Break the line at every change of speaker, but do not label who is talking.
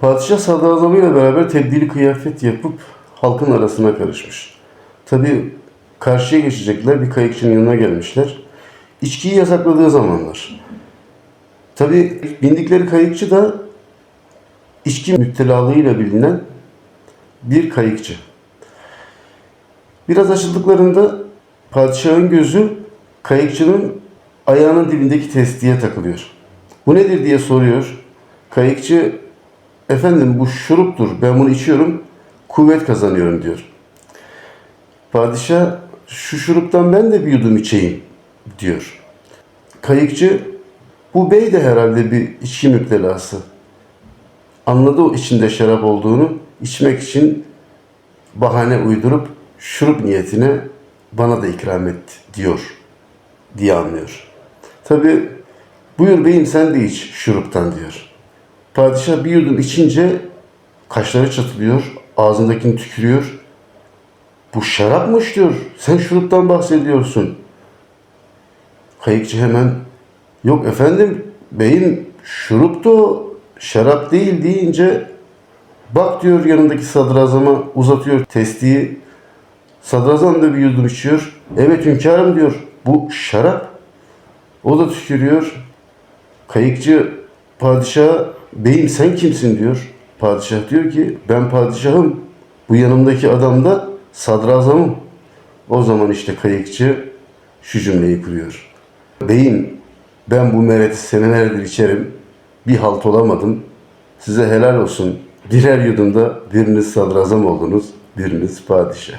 Padişah sadrazamıyla beraber tebdili kıyafet yapıp halkın arasına karışmış. Tabi karşıya geçecekler bir kayıkçının yanına gelmişler. İçkiyi yasakladığı zamanlar. Tabi bindikleri kayıkçı da içki müptelalığıyla bilinen bir kayıkçı. Biraz açıldıklarında padişahın gözü kayıkçının ayağının dibindeki testiye takılıyor. Bu nedir diye soruyor. Kayıkçı efendim bu şuruptur ben bunu içiyorum kuvvet kazanıyorum diyor. Padişah şu şuruptan ben de bir yudum içeyim diyor. Kayıkçı bu bey de herhalde bir içki müptelası. Anladı o içinde şarap olduğunu içmek için bahane uydurup şurup niyetine bana da ikram et diyor diye anlıyor. Tabi buyur beyim sen de iç şuruptan diyor. Padişah bir yudum içince kaşları çatılıyor, ağzındakini tükürüyor. Bu şarapmış diyor. Sen şuruptan bahsediyorsun. Kayıkçı hemen yok efendim beyim şuruptu şarap değil deyince bak diyor yanındaki sadrazama uzatıyor testiyi. Sadrazam da bir yudum içiyor. Evet hünkârım diyor. Bu şarap. O da tükürüyor. Kayıkçı padişaha beyim sen kimsin diyor. Padişah diyor ki ben padişahım. Bu yanımdaki adam da sadrazamım. O zaman işte kayıkçı şu cümleyi kuruyor. Beyim ben bu mereti senelerdir içerim. Bir halt olamadım. Size helal olsun. Birer yudumda biriniz sadrazam oldunuz, biriniz padişah.